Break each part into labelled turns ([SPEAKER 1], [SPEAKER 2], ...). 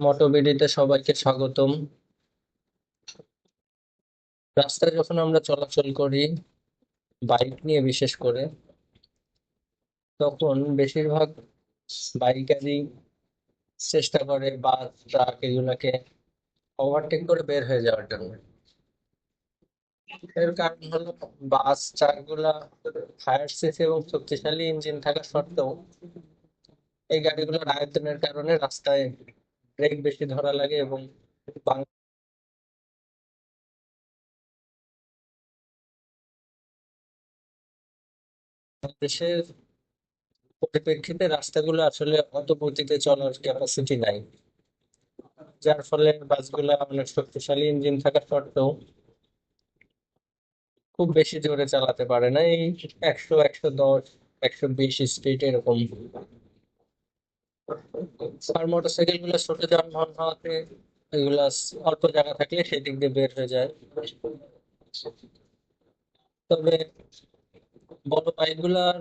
[SPEAKER 1] মোটোবিডিতে সবাইকে স্বাগতম। রাস্তায় যখন আমরা চলাচল করি, বাইক নিয়ে বিশেষ করে, তখন বেশিরভাগ বাইকারই চেষ্টা করে বাস, ট্রাক এগুলাকে ওভারটেক করে বের হয়ে যাওয়ার জন্য। এর কারণ হলো বাস ট্রাকগুলা হায়ার সিসি এবং শক্তিশালী ইঞ্জিন থাকা সত্ত্বেও এই গাড়িগুলোর আয়তনের কারণে রাস্তায় ব্রেক বেশি ধরা লাগে এবং বাং- বাংলাদেশের পরিপ্রেক্ষিতে রাস্তাগুলো আসলে অত গতিতে চলার ক্যাপাসিটি নাই। যার ফলে বাসগুলা অনেক শক্তিশালী ইঞ্জিন থাকা সত্ত্বেও খুব বেশি জোরে চালাতে পারে না। এই একশো একশো দশ, একশো বিশ স্পিড এরকম আর মোটরসাইকেলগুলো ছোট যানবাহন হওয়াতে এগুলা অল্প জায়গা থাকলে সেদিক দিয়ে বের হয়ে যায়। তবে বড় বাইকগুলার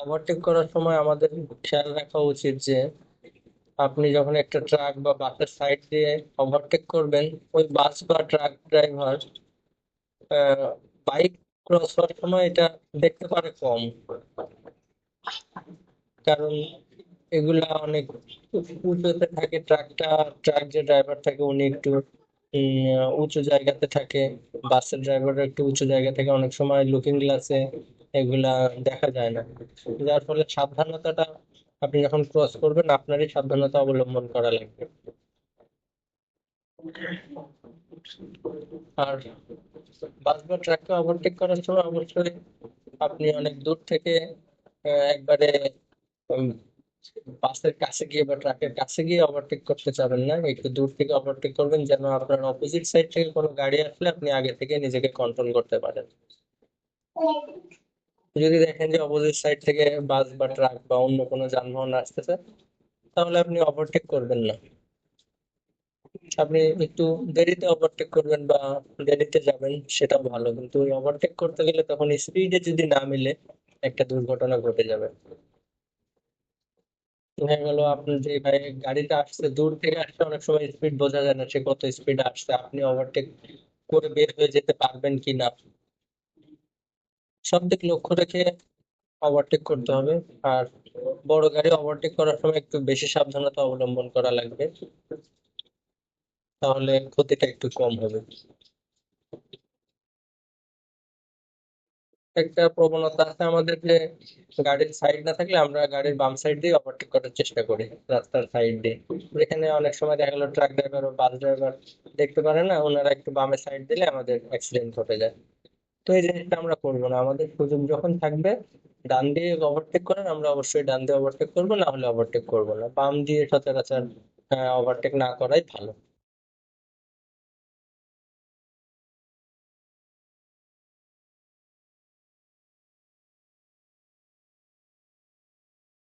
[SPEAKER 1] ওভারটেক করার সময় আমাদের খেয়াল রাখা উচিত যে আপনি যখন একটা ট্রাক বা বাসের সাইড দিয়ে ওভারটেক করবেন, ওই বাস বা ট্রাক ড্রাইভার বাইক ক্রস হওয়ার সময় এটা দেখতে পারে কম। কারণ এগুলা অনেক উঁচুতে থাকে, ট্রাকটা, ট্রাক যে ড্রাইভার থাকে উনি একটু উঁচু জায়গাতে থাকে, বাসের ড্রাইভার একটু উঁচু জায়গা থেকে অনেক সময় লুকিং গ্লাসে এগুলা দেখা যায় না। যার ফলে সাবধানতাটা আপনি যখন ক্রস করবেন, আপনারই সাবধানতা অবলম্বন করা লাগবে। আর বাস বা ট্রাককে ওভারটেক করার সময় অবশ্যই আপনি অনেক দূর থেকে একবারে বাসের কাছে গিয়ে বা ট্রাকের কাছে গিয়ে ওভারটেক করতে চাবেন না। একটু দূর থেকে ওভারটেক করবেন যেন আপনার অপোজিট সাইড থেকে কোনো গাড়ি আসলে আপনি আগে থেকে নিজেকে কন্ট্রোল করতে পারেন। যদি দেখেন যে অপোজিট সাইড থেকে বাস বা ট্রাক বা অন্য কোনো যানবাহন আসতেছে, তাহলে আপনি ওভারটেক করবেন না। আপনি একটু দেরিতে ওভারটেক করবেন বা দেরিতে যাবেন সেটাও ভালো। কিন্তু ওভারটেক করতে গেলে তখন স্পিডে যদি না মিলে, একটা দুর্ঘটনা ঘটে যাবে। দেখা গেল আপনার যে ভাই গাড়িটা আসছে, দূর থেকে আসছে অনেক সময় স্পিড বোঝা যায় না সে কত স্পিড আসছে, আপনি ওভারটেক করে বের হয়ে যেতে পারবেন কি না সব দিক লক্ষ্য রেখে ওভারটেক করতে হবে। আর বড় গাড়ি ওভারটেক করার সময় একটু বেশি সাবধানতা অবলম্বন করা লাগবে। তাহলে ক্ষতিটা একটু কম হবে। একটা প্রবণতা আছে আমাদের যে গাড়ির সাইড না থাকলে আমরা গাড়ির বাম সাইড দিয়ে ওভারটেক করার চেষ্টা করি রাস্তার সাইড দিয়ে। যেখানে অনেক সময় দেখা গেলো ট্রাক ড্রাইভার ও বাস ড্রাইভার দেখতে পারে না, ওনারা একটু বামে সাইড দিলে আমাদের অ্যাক্সিডেন্ট ঘটে যায়। তো এই জিনিসটা আমরা করব না। আমাদের সুযোগ যখন থাকবে, ডান দিয়ে ওভারটেক করেন আমরা অবশ্যই ডান দিয়ে ওভারটেক করব, না হলে ওভারটেক করব না। বাম দিয়ে সচরাচর ওভারটেক না করাই ভালো।